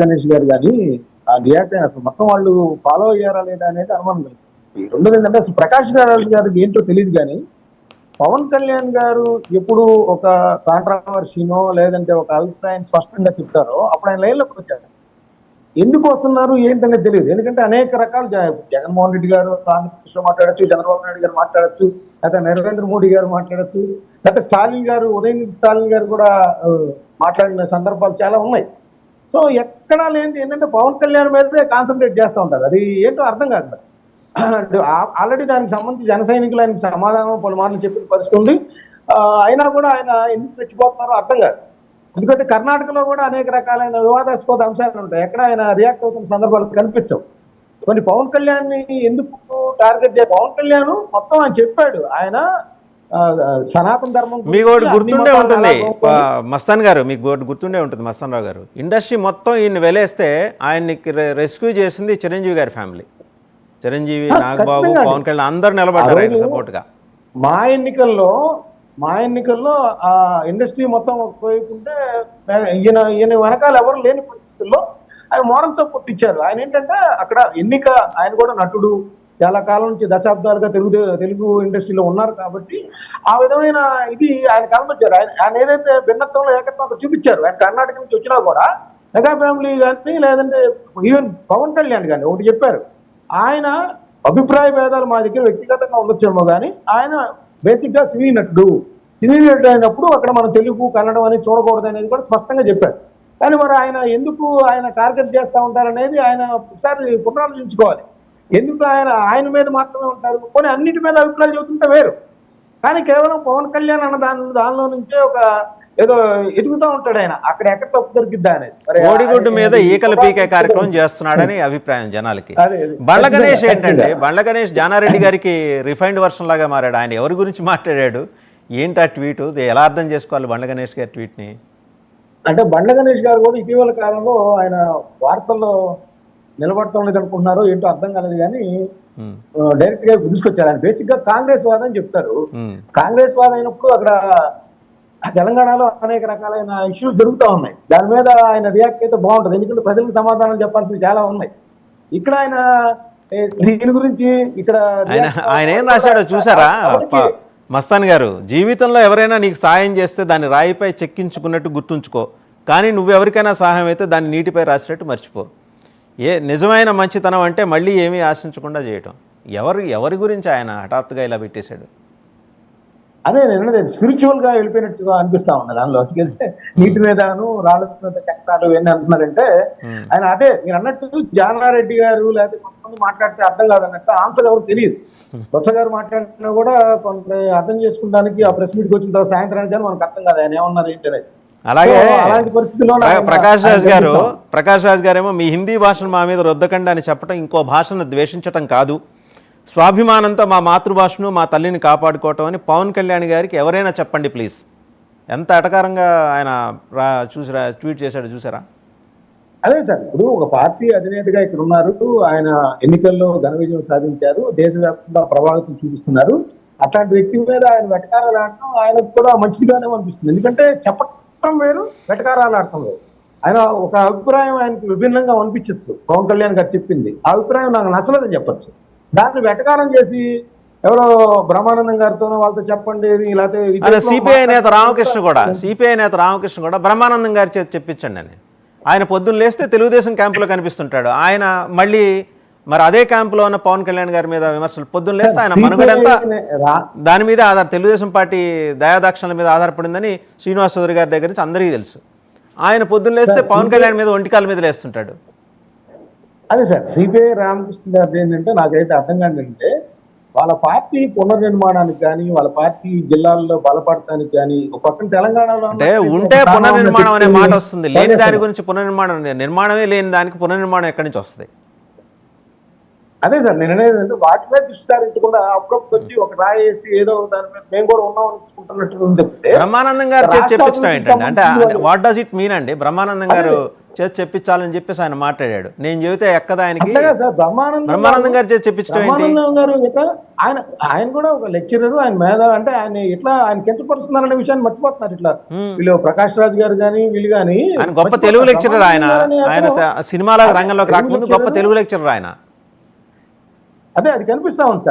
గణేష్ గారు కానీ ఆ రియాక్ట్ అయిన అసలు మొత్తం వాళ్ళు ఫాలో అయ్యారా లేదా అనేది అనుమానం కలిగింది. ఈ రెండోది ఏంటంటే అసలు ప్రకాష్ గారు గారికి ఏంటో తెలియదు కానీ పవన్ కళ్యాణ్ గారు ఎప్పుడు ఒక కాంట్రవర్సీనో లేదంటే ఒక అభిప్రాయం స్పష్టంగా చెప్తారో అప్పుడు ఆయన లైన్లోకి వచ్చారు. ఎందుకు వస్తున్నారు ఏంటనేది తెలియదు. ఎందుకంటే అనేక రకాల జగన్మోహన్ రెడ్డి గారు ఆంధ్రప్రదేశ్లో మాట్లాడచ్చు చంద్రబాబు నాయుడు గారు మాట్లాడచ్చు లేకపోతే నరేంద్ర మోడీ గారు మాట్లాడచ్చు లేకపోతే స్టాలిన్ గారు ఉదయం స్టాలిన్ గారు కూడా మాట్లాడిన సందర్భాలు చాలా ఉన్నాయి. సో ఎక్కడా లేనిది ఏంటంటే పవన్ కళ్యాణ్ మీదే కాన్సన్ట్రేట్ చేస్తూ ఉంటారు. అది ఏంటో అర్థం కాదు మరి. ఆ- ఆల్రెడీ దానికి సంబంధించి జన సైనికులు ఆయనకి సమాధానం పలుమార్లు చెప్పిన పరిస్థితి ఉంది. ఆ, అయినా కూడా ఆయన ఎందుకు రెచ్చిపోతున్నారో అర్థం కాదు. ఎందుకంటే కర్ణాటకలో కూడా అనేక రకాలైన వివాదాస్పద అంశాలు ఉంటాయి. ఎక్కడ ఆయన రియాక్ట్ అవుతున్న సందర్భాలు కనిపించవు. కొన్ని పవన్ కళ్యాణ్ని ఎందుకు టార్గెట్ చేయ పవన్ కళ్యాణ్ మొత్తం ఆయన చెప్పాడు. ఆయన సనాతన ధర్మం మీకు ఒకటి గుర్తుండే ఉంటుంది. మస్తాన్ గారు మీకు ఒకటి గుర్తుండే ఉంటుంది మస్తాన్ రావు గారు. ఇండస్ట్రీ మొత్తం ఈయన వెలేస్తే ఆయన్ని రెస్క్యూ చేసింది చిరంజీవి గారి ఫ్యామిలీ. చిరంజీవి నాగబాబు. పవన్ కళ్యాణ్ అందరు నిలబడ్డారు ఆయన సపోర్ట్గా. మా ఎన్నికల్లో మా ఎన్నికల్లో ఆ ఇండస్ట్రీ మొత్తం ఉంటే ఈయన ఈయన వెనకాల ఎవరు లేని పరిస్థితుల్లో ఆయన మోరల్ సపోర్ట్ ఇచ్చారు. ఆయన ఏంటంటే అక్కడ ఎన్నిక ఆయన కూడా నటుడు. చాలా కాలం నుంచి దశాబ్దాలుగా తెలుగు తెలుగు ఇండస్ట్రీలో ఉన్నారు కాబట్టి ఆ విధమైన ఇది ఆయన కనిపించారు ఆయన ఆయన ఏదైతే భిన్నత్వంలో ఏకత్వం చూపించారు ఆయన కర్ణాటక నుంచి వచ్చినా కూడా మెగా ఫ్యామిలీ కానీ లేదంటే ఈవెన్ పవన్ కళ్యాణ్ కానీ ఒకటి చెప్పారు. ఆయన అభిప్రాయ భేదాలు మా దగ్గర వ్యక్తిగతంగా ఉండొచ్చేమో కానీ ఆయన బేసిక్గా సినీ నటుడు. సినీ నటుడు అయినప్పుడు అక్కడ మనం తెలుగు కన్నడం అనేది చూడకూడదు అనేది కూడా స్పష్టంగా చెప్పారు. కానీ మరి ఆయన ఎందుకు ఆయన టార్గెట్ చేస్తా ఉంటారనేది ఆయన ఒకసారి పునరాలోచించుకోవాలి. ఎందుకు ఆయన ఆయన మీద మాత్రమే ఉంటారు? కొన్ని అన్నిటి మీద అభిప్రాయాలు చెబుతుంటే వేరు. కానీ కేవలం పవన్ కళ్యాణ్ అన్న దాని దానిలో నుంచే ఒక ఏదో ఎదుగుతూ ఉంటాడు ఆయన. అక్కడ ఎక్కడ తప్పు దొరికిద్దా అనేది. కోడిగుడ్డు మీద ఈకలు పీకే కార్యక్రమం చేస్తున్నాడని అభిప్రాయం జనాలకి. బండ్ల గణేష్ ఏంటంటే. బండ్ల గణేష్ జానారెడ్డి గారికి రిఫైండ్ వర్షన్ లాగా మారాడు. ఆయన ఎవరి గురించి మాట్లాడాడు? ఏంటి ఆ ట్వీట్? ఎలా అర్థం చేసుకోవాలి బండ్ల గణేష్ గారి ట్వీట్ని? అంటే బండ్ల గణేష్ గారు కూడా ఇటీవల కాలంలో ఆయన వార్తల్లో నిలబడటం లేదు అనుకుంటున్నారో ఏంటో అర్థం కాలేదు కానీ డైరెక్ట్గా తీసుకొచ్చారు ఆయన బేసిక్గా కాంగ్రెస్ వాదం చెప్తారు. కాంగ్రెస్ వాదం అయినప్పుడు అక్కడ తెలంగాణలో అనేక రకాలైన ఇష్యూస్ జరుగుతూ ఉన్నాయి. దాని మీద ఆయన రియాక్ట్ అయితే బాగుంటుంది. ఎందుకంటే ప్రజలకు సమాధానం చెప్పాల్సినవి చాలా ఉన్నాయి. ఇక్కడ ఆయన దీని గురించి ఇక్కడ ఆయన ఏం రాశాడో చూసారా? మస్తాన్ గారు జీవితంలో ఎవరైనా నీకు సాయం చేస్తే దాన్ని రాయిపై చెక్కించుకున్నట్టు గుర్తుంచుకో. కానీ నువ్వెవరికైనా సహాయం అయితే దాన్ని నీటిపై రాసినట్టు మర్చిపో. ఏ నిజమైన మంచితనం అంటే మళ్ళీ ఏమీ ఆశించకుండా చేయటం. ఎవరు ఎవరి గురించి ఆయన హఠాత్తుగా ఇలా పెట్టేశాడు? అదే నేను స్పిరిచువల్గా వెళ్ళిపోయినట్టుగా అనిపిస్తా ఉంది దానిలో. నీటి మీదను రాళ్ళ మీద చక్రాలు ఇవన్నీ అంటున్నారంటే. ఆయన అదే మీరు అన్నట్టు జానారెడ్డి గారు లేకపోతే కొంతమంది మాట్లాడితే అర్థం కాదన్నట్టు ఆన్సర్ ఎవరు తెలియదు. బొత్స గారు మాట్లాడినా కూడా కొంత అర్థం చేసుకోవడానికి ఆ ప్రెస్ మీట్కి వచ్చిన తర్వాత సాయంత్రానికి కానీ మనకు అర్థం కాదు ఆయన ఏమన్నారు ఏంటి అనేది. అలాగే ప్రకాష్ రాజ్ గారు. ప్రకాష్ రాజ్ గారేమో మీ హిందీ భాషను మా మీద రుద్దకండి అని చెప్పడం ఇంకో భాషను ద్వేషించటం కాదు. స్వాభిమానంతో మా మాతృభాషను మా తల్లిని కాపాడుకోవటం అని పవన్ కళ్యాణ్ గారికి ఎవరైనా చెప్పండి ప్లీజ్. ఎంత అటకారంగా ఆయన రా చూసిరా ట్వీట్ చేశాడు చూసారా? అదే సార్ ఇప్పుడు ఒక పార్టీ అధినేతగా ఇక్కడ ఉన్నారు ఆయన ఎన్నికల్లో ఘన విజయం సాధించారు దేశవ్యాప్తంగా ప్రభావితం చూపిస్తున్నారు. అట్లాంటి వ్యక్తి మీద ఆయన వెటకారాలు ఆడటం ఆయనకు కూడా మంచిదిగానే అనిపిస్తుంది. ఎందుకంటే చెప్పటం వేరు వెటకారాలు ఆడటం వేరు. ఆయన ఒక అభిప్రాయం ఆయనకు విభిన్నంగా అనిపించచ్చు. పవన్ కళ్యాణ్ గారు చెప్పింది. ఆ అభిప్రాయం నాకు నచ్చలేదని చెప్పొచ్చు. దాన్ని వెటకారం చేసి ఎవరో బ్రహ్మానందం గారితోనో వాళ్ళతో చెప్పండి లేకపోతే సిపిఐ నేత రామకృష్ణ కూడా సిపిఐ నేత రామకృష్ణ కూడా బ్రహ్మానందం గారి చేతి చెప్పించండి అని. ఆయన పొద్దున్న లేస్తే తెలుగుదేశం క్యాంపులో కనిపిస్తుంటాడు. ఆయన మళ్ళీ మరి అదే క్యాంపులో ఉన్న పవన్ కళ్యాణ్ గారి మీద విమర్శలు పొద్దున్న లేస్తే ఆయన మనుగడంతా దాని మీద ఆధార తెలుగుదేశం పార్టీ దయాదాక్షణల మీద ఆధారపడిందని శ్రీనివాస్ చౌదరి గారి దగ్గర నుంచి అందరికీ తెలుసు. ఆయన పొద్దున్న లేస్తే పవన్ కళ్యాణ్ మీద ఒంటికాల మీద లేస్తుంటాడు. అదే సార్ సిపిఐ రామకృష్ణ గారు ఏంటంటే నాకైతే అర్థం కాని ఏంటంటే వాళ్ళ పార్టీ పునర్నిర్మాణానికి కానీ వాళ్ళ పార్టీ జిల్లాల్లో బలపడటానికి కానీ ఒక పక్కన తెలంగాణలో అంటే ఉంటే పునర్నిర్మాణం అనే మాట వస్తుంది. లేని దాని గురించి పునర్నిర్మాణం నిర్మాణమే లేని దానికి పునర్నిర్మాణం ఎక్కడి నుంచి వస్తుంది? అదే సార్ నేను అనేది అంటే వాటి మీద దృష్టి సారించకుండా అప్పుడప్పుడు వచ్చి ఒక రాయి వేసి ఏదో దాని మీద మేము కూడా ఉన్నాం అనుకుంటున్నట్టు తప్పితే బ్రహ్మానందం గారు చెప్పించడం ఏంటంటే అంటే వాట్ డస్ ఇట్ మీన్ అండి? బ్రహ్మానందం గారు చేతి చెప్పించాలని చెప్పేసి ఆయన మాట్లాడాడు. నేను చెబితే ఎక్కదా ఆయనకి? బ్రహ్మానందం గారు చేతి చెప్పించడం ఏంటి? బ్రహ్మానందం గారు ఎట్లా ఆయన ఆయన కూడా ఒక లెక్చరర్ ఆయన మేధావి అంటే ఆయన ఎట్లా ఆయన కించపరుస్తున్నారనే విషయాన్ని మర్చిపోతున్నారు ఇట్లా. వీళ్ళు ప్రకాష్ రాజ్ గారు కానీ వీళ్ళు కానీ ఆయన గొప్ప తెలుగు లెక్చరర్ ఆయన. ఆయన సినిమాల రంగంలోకి రాకముందు గొప్ప తెలుగు లెక్చరర్ ఆయన. అదే అది కనిపిస్తా ఉంది సార్.